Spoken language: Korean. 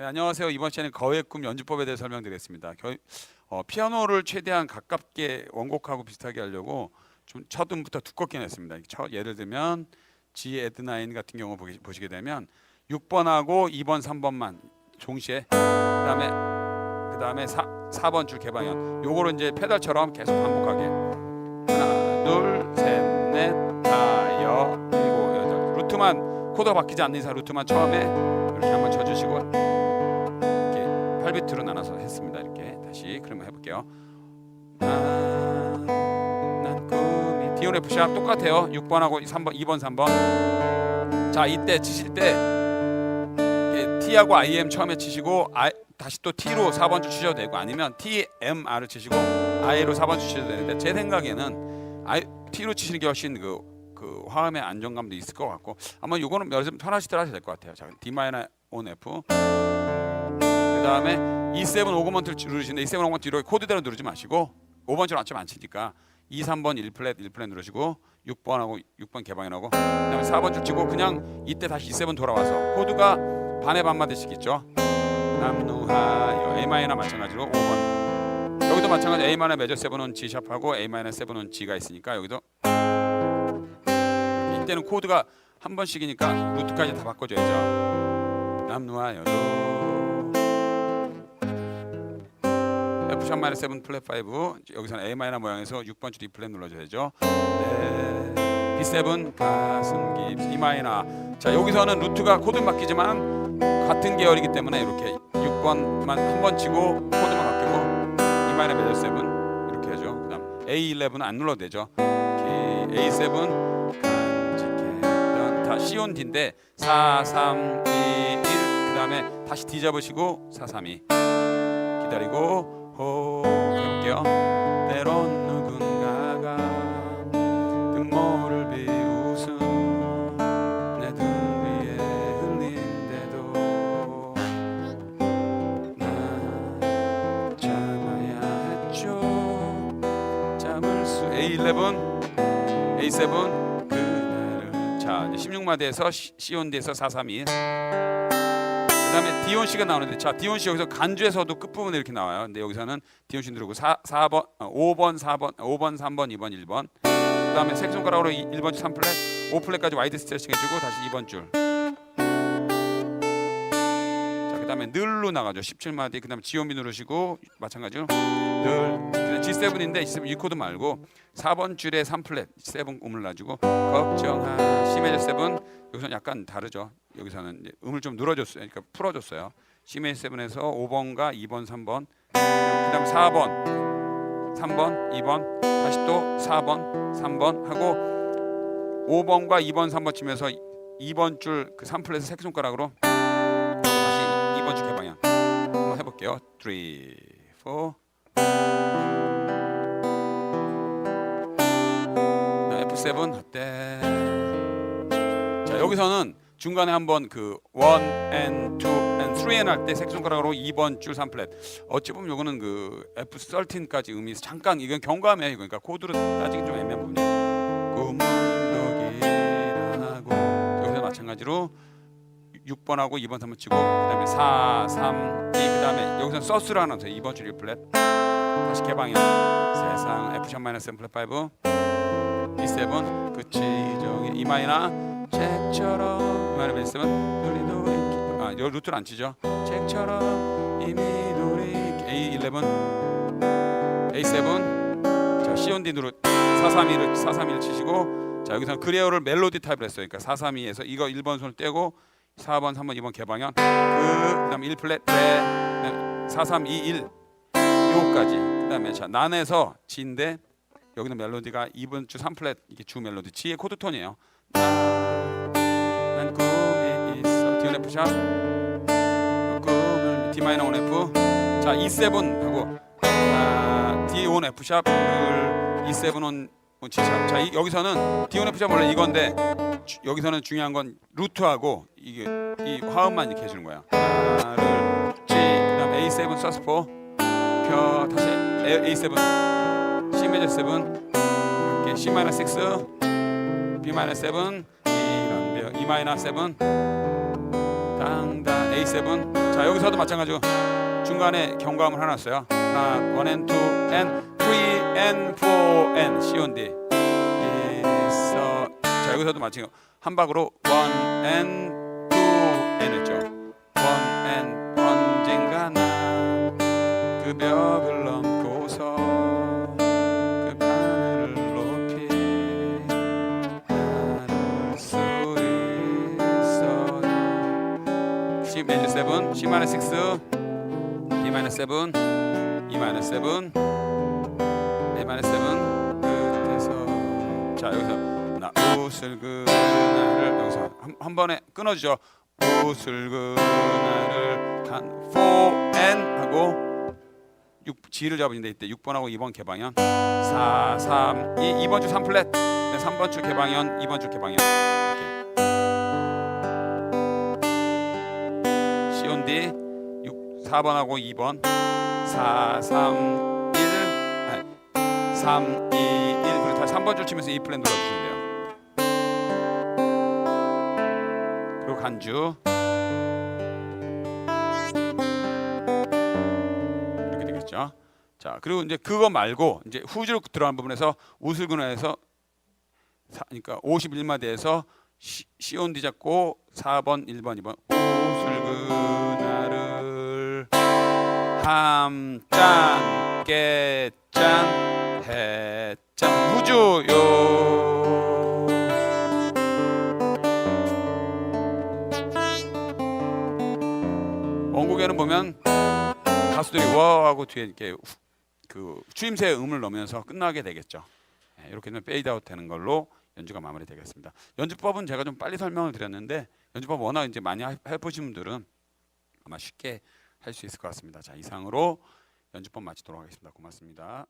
네, 안녕하세요. 이번 시간에 거의 꿈 연주법에 대해 설명드리겠습니다. 겨, 어, 피아노를 최대한 가깝게 원곡하고 비슷하게 하려고 좀 첫 음부터 두껍게 냈습니다. 첫 예를 들면 G 에드 나인 같은 경우 보기, 보시게 되면 6번하고 2번, 3번만 동시에 그다음에 그다음에 4, 4번 줄 개방현. 요거를 이제 페달처럼 계속 반복하게 하나, 둘, 셋, 넷, 다, 여, 일곱, 여덟. 루트만 코드가 바뀌지 않는 이상 루트만 처음에 이렇게 한번 쳐주시고 8비트로 나눠서 했습니다. 이렇게 다시 그러면 해볼게요. 난, 난 꿈이 디온 F 샵 똑같아요. 6번하고 3번, 2번, 3번. 자 이때 치실 때 T하고 IM 처음에 치시고 I, 다시 또 T로 4번 줄 치셔도 되고 아니면 T, M, R을 치시고 I로 4번 줄 치셔도 되는데 제 생각에는 I, T로 치시는 게 훨씬 그, 그 화음의 안정감도 있을 것 같고 아마 요거는 여러분 편하시더라 하셔도 될것 같아요. 자 D 마이너 온 F 그 다음에 E7 오그먼트를 누르시는데 E7 오그먼트 이렇게 코드대로 누르지 마시고 5번처럼 맞추면 안 치니까 2, 3번 1플랫 1플랫 누르시고 6번하고 6번 개방해놓고 그다음에 4번 줄 치고 그냥 이때 다시 E7 돌아와서 코드가 반의 반마디씩 있죠. 남루하여 A 마이너 마찬가지로 5번 여기도 마찬가지 A 마이너 메저 7은 G 샵하고 A 마이너 7은 G가 있으니까 여기도 이때는 코드가 한 번씩이니까 루트까지 다 바꿔줘야죠. 남루하 여도 F 샵 마이너 7 플랫 5 여기서는 A 마이너 모양에서 6번 줄 E 플랫 눌러줘야죠. 네. B7 가슴 깊이 E 마이너 자 여기서는 루트가 코드 바뀌지만 같은 계열이기 때문에 이렇게 6번만 한 번 치고 코드만 바뀌고 E 마이너 메저 7 이렇게 하죠. 그다음 A11은 안 눌러도 되죠. 이렇게 A7 간직했던 다 C 온 D인데 4 3 2 1 그다음에 다시 D 잡으시고 4 3 2 기다리고 호 해볼게요. 때론 누군가가 등모를 비웃음 내등 위에 흘린데도 난 참아야 했죠. 잠을 수 A11 A7 그날을. 자 이제 16마디에서 C온디에서 431 그다음에 디온 씨가 나오는데 자 디온 씨 여기서 간주에서도 끝 부분에 이렇게 나와요. 근데 여기서는 디온 씨 누르고 4 4번 어, 5번 4번 5번 3번 2번 1번 그다음에 색손가락으로 1번 줄 3플랫 5플랫까지 와이드 스트레칭 해주고 다시 2번 줄. 자 그다음에 늘로 나가죠. 17마디 그다음에 지오미 누르시고 마찬가지로 늘 G7인데 G7 이 코드 말고 4번 줄에 3플랫 7 음을 놔주고 걱정하 시메저 7 여기서는 약간 다르죠. 여기서는 음을 좀 늘어줬어요. 그러니까 풀어줬어요. 시메저 7에서 5번과 2번, 3번, 그다음 4번, 3번, 2번, 다시 또 4번, 3번 하고 5번과 2번, 3번 치면서 2번 줄 그 3플랫 새끼 손가락으로 다시 2번 줄 개방향 한번 해볼게요. 3, 4 F7 어때? 자 여기서는 중간에 한번 그1 and 2 and 3 and 할때 색손가락으로 2번 줄 3플랫 어찌 보면 요거는 그 F13까지 음이 잠깐 이건 경감이에요 그러니까 코드로 따지기 좀 애매한 부분이에요. 꿈은 독이라고. 여기서 마찬가지로 6번하고 2번 3번 치고 그다음에 4, 3, 2 그다음에 여기서 넣어요 2번 줄 1플랫 다시 개방이요. 세상 F샵 마이너스 7 플랫 5 B7 그치 E 마이너 책처럼 이 마이너 베이스면 우리 노래 아 여기 루트를 안 치죠. 책처럼 이미 노래 A11 A7 자 C on D 누르 432를 431을 치시고 자 여기서 그레어를 멜로디 타입을 했어요. 그러니까 432에서 이거 1번 손을 떼고 4번 3번 2번 개방현 그 그다음에 1 플랫 레4321 요까지. 그다음에 자 난에서 G인데 여기는 멜로디가 2번 주 3플랫 이게 주 멜로디 G의 코드 톤이에요. 난 꿈이 있어. D F 샵 꿈을 D 마이너 1 F 자 E7 하고 아, D 1 F 샵을 E7 온 G 샵 자 이, 여기서는 D 1 F 샵 원래 이건데 주, 여기서는 중요한 건 루트하고 이게 이 화음만 이렇게 해주는 거야. 하나를 G 그다음 A7 서스포. 켜 다시 A7 메저 7 이렇게 C 마이너 6 B 마이너 7 이런 벽 E 마이너 7 당다 A7 자 여기서도 마찬가지고 중간에 경고음을 하나 써요. 하나, and two and three C on D. 있어. 자 여기서도 마찬가지고 한 박으로 one and 언젠가 난그 벽을 넘 C major 7, C minor 6, D minor 7, E minor 7, A minor 7 끝에서. 자 여기서 나 웃을 그날을 여기서 한, 한 번에 끊어주죠. 웃을 그날을 간 for and 하고 6 G를 잡으는데 이때 6번하고 2번 개방현 4 3 2 2번 주 3플랫. 네, 3번 주 개방현 2번 주 개방현 on D 6 4번하고 2번. 4 3 1 아니, 3 2 1 그리고 다 3번 줄 치면서 E 플랫 눌러주시면 돼요. 그리고 간주. 이렇게 되겠죠. 자 그리고 이제 그거 말고 이제 후주로 들어간 부분에서 우슬 근화에서 사- 그러니까 51마디에서 시, 시온디 잡고 4번 1번 2번. 우슬 근화를 함짠 깨짠 해짠 후주요 원곡에는 보면 가수들이 와 하고 뒤에 이렇게 후- 그 추임새 음을 넣으면서 끝나게 되겠죠. 네, 이렇게 되면 페이드아웃 되는 걸로 연주가 마무리되겠습니다. 연주법은 제가 좀 빨리 설명을 드렸는데 연주법 워낙 이제 많이 하- 해보신 분들은 아마 쉽게 할 수 있을 것 같습니다. 자 이상으로 연주법 마치도록 하겠습니다. 고맙습니다.